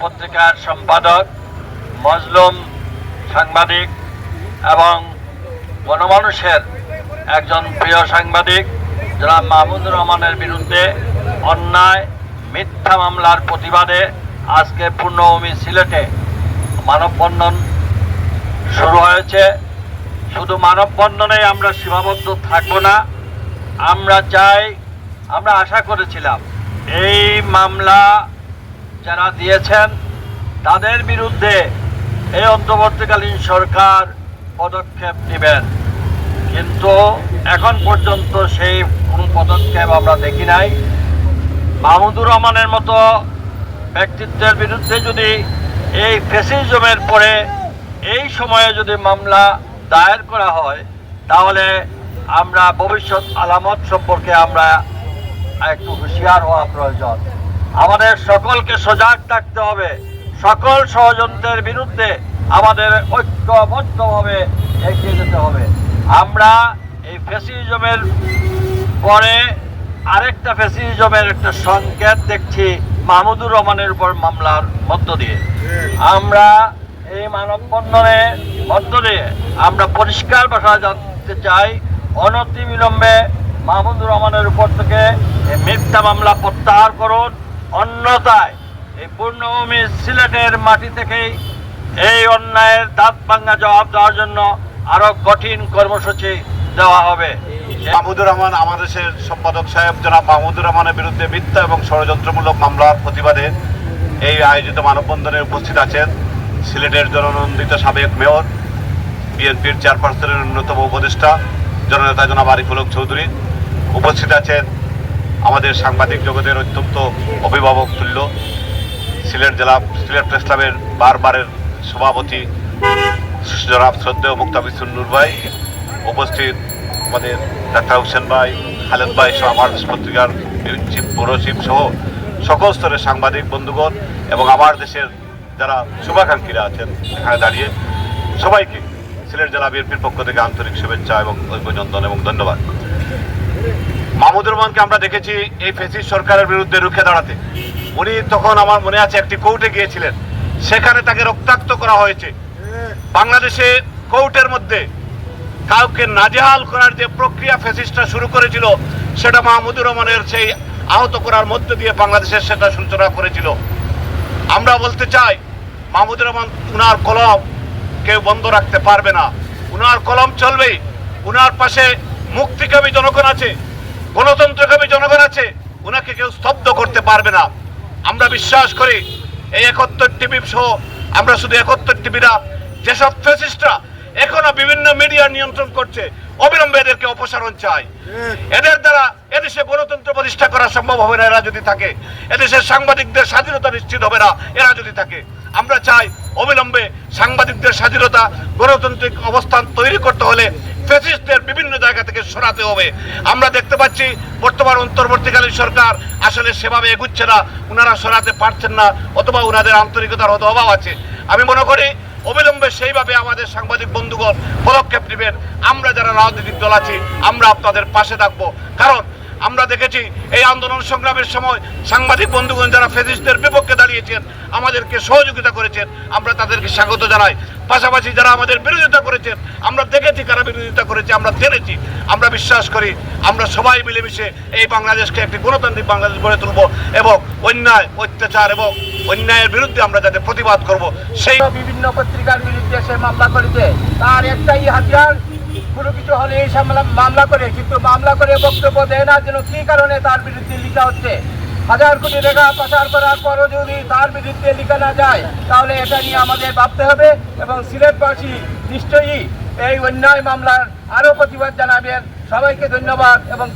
পত্রিকার সম্পাদক, মজলুম সাংবাদিক এবং গণমানুষের একজন প্রিয় সাংবাদিক যারা মাহমুদুর রহমানের বিরুদ্ধে অন্যায়, মিথ্যা মামলার প্রতিবাদে আজকে পূর্ণভূমি সিলেটে মানববন্ধন শুরু হয়েছে। শুধু মানববন্ধনে আমরা সীমাবদ্ধ থাকব না, আমরা চাই, আমরা আশা করেছিলাম এই মামলা যারা দিয়েছেন, তাদের বিরুদ্ধে এই অন্তর্বর্তীকালীন সরকার পদক্ষেপ নেবেন। কিন্তু এখন পর্যন্ত সেই কোনো পদক্ষেপ আমরা দেখি নাই। মাহমুদুর রহমানের মতো ব্যক্তিত্বের বিরুদ্ধে যদি এই ফেসিজমের পরে এই সময়ে যদি মামলা দায়ের করা হয়, তাহলে আমরা ভবিষ্যৎ আলামত সম্পর্কে আমরা একটু হুঁশিয়ার হওয়া প্রয়োজন। আমাদের সকলকে সজাগ থাকতে হবে। সকল ষড়যন্ত্রের বিরুদ্ধে আমাদের ঐক্যবদ্ধভাবে এগিয়ে যেতে হবে। আমরা এই ফেসিজমের পরে আরেকটা ফেসিজমের একটা সংকেত দেখছি মাহমুদুর রহমানের উপর মামলার মধ্য দিয়ে। আমরা এই মানববন্ধনে মধ্য দিয়ে আমরা পরিষ্কার ভাষায় জানতে চাই অনতি বিলম্বে মাহমুদুর রহমানের উপর থেকে মিথ্যা মামলা প্রত্যাহার করুন। অন্যথায় এই পূর্ণভূমি সিলেটের মাটি থেকেই এই অন্যায়ের দাঁত ভাঙ্গা জবাব দেওয়ার জন্য আরও কঠিন কর্মসূচি দেওয়া হবে। মাহমুদুর রহমান আমাদের সম্পাদক সাহেব জনাব মাহমুদুর রহমানের বিরুদ্ধে মিথ্যা এবং ষড়যন্ত্রমূলক মামলার প্রতিবাদে এই আয়োজিত মানববন্ধনে উপস্থিত আছেন সিলেটের জননন্দিত সাবেক মেয়র, বিএনপির চেয়ারপারসনের অন্যতম উপদেষ্টা, জননেতা জনাব আরিফুল চৌধুরী। উপস্থিত আছেন আমাদের সাংবাদিক জগতের অত্যন্ত অভিভাবক তুল্য, সিলেট জেলা, সিলেট প্রেস ক্লাবের বারবারের সভাপতি জনাব শ্রদ্ধেয় মুক্তাবিসুর নূর ভাই, উপস্থিত আমাদের ডাক্তার হোসেন ভাই, খালেদ ভাই সহ আমার পত্রিকার চিফ পৌর চিফ সহ সকল স্তরের সাংবাদিক বন্ধুগণ এবং আমার দেশের যারা শুভাকাঙ্ক্ষীরা আছেন এখানে দাঁড়িয়ে, সবাইকে সিলেট জেলা বিএনপির পক্ষ থেকে আন্তরিক শুভেচ্ছা এবং অভিনন্দন এবং ধন্যবাদ। মাহমুদুর রহমানকে আমরা দেখেছি এই ফেসিস সরকারের বিরুদ্ধে রুখে দাঁড়াতে। উনি তখন আমার মনে আছে একটি কোর্টে গিয়েছিলেন। সেখানে তাকে রক্তাক্ত করা হয়েছে। বাংলাদেশে কোর্টের মধ্যে কাউকে নাজেহাল করার যে প্রক্রিয়া ফেসিসটা শুরু করেছিল, সেটা মাহমুদুর রহমানের সেই আহত করার মধ্য দিয়ে বাংলাদেশের সেটা সূচনা করেছিল। আমরা বলতে চাই, মাহমুদুর রহমান উনার কলম কেউ বন্ধ রাখতে পারবে না। উনার কলম চলবেই। উনার পাশে মুক্তিকামী জনগণ আছে। গণতন্ত্রকামী জনগণ আছে ওনাকে কেউ স্তব্ধ করতে পারবে না। আমরা বিশ্বাস করি, এই একাত্তর টিভি সহ আমরা শুধু একাত্তর টিভিরা যেসব ফেসিস্টরা এখনও বিভিন্ন মিডিয়া নিয়ন্ত্রণ করছে, অবিলম্বে এদেরকে অপসারণ চাই। এদের দ্বারা এদেশে গণতন্ত্র প্রতিষ্ঠা করা সম্ভব হবে না, এরা যদি থাকে। এদেশের সাংবাদিকদের স্বাধীনতা নিশ্চিত হবে না, এরা যদি থাকে। আমরা চাই অবিলম্বে সাংবাদিকদের স্বাধীনতা, গণতান্ত্রিক অবস্থান তৈরি করতে হলে ফেসিস্টদের বিভিন্ন জায়গা থেকে সরাতে হবে। আমরা দেখতে পাচ্ছি, বর্তমান অন্তর্বর্তীকালীন সরকার আসলে সেভাবে এগুচ্ছে না ওনারা সরাতে পারছেন না, অথবা ওনাদের আন্তরিকতার হয়তো অভাব আছে। আমি মনে করি, অবিলম্বে সেইভাবে আমাদের সাংবাদিক বন্ধুগণ পদক্ষেপ নেবেন। আমরা যারা রাজনৈতিক দল আছি, আমরা আপনাদের পাশে থাকব। কারণ আমরা দেখেছি এই আন্দোলন সংগ্রামের সময় সাংবাদিক বন্ধুগণ যারা ফেসিস্টদের বিপক্ষে দাঁড়িয়েছেন, আমাদেরকে সহযোগিতা করেছেন, আমরা তাদেরকে স্বাগত জানাই। পাশাপাশি যারা আমাদের বিরোধিতা করেছেন, আমরা দেখেছি কারা বিরোধিতা করেছে, আমরা জেনেছি। আমরা বিশ্বাস করি, আমরা সবাই মিলেমিশে এই বাংলাদেশকে একটি গণতান্ত্রিক বাংলাদেশ গড়ে তুলব এবং অন্যায়, অত্যাচার এবং অন্যায়ের বিরুদ্ধে আমরা যাতে প্রতিবাদ করব। সেই বিভিন্ন পত্রিকার বিরুদ্ধে সে মামলা করেছে, তার একটাই হাতিয়ার কোনো কিছু হলে এই মামলা করে, কিন্তু মামলা করে বক্তব্য দেয় না যেন কি কারণে তার বিরুদ্ধে লিখা হচ্ছে। হাজার কোটি টাকা পাচার করার পরও যদি তার বিরুদ্ধে লিখা না যায়, তাহলে এটা নিয়ে আমাদের ভাবতে হবে এবং সিলেটবাসী নিশ্চয়ই এই অন্যায় মামলার আরও প্রতিবাদ জানাবেন। সবাইকে ধন্যবাদ এবং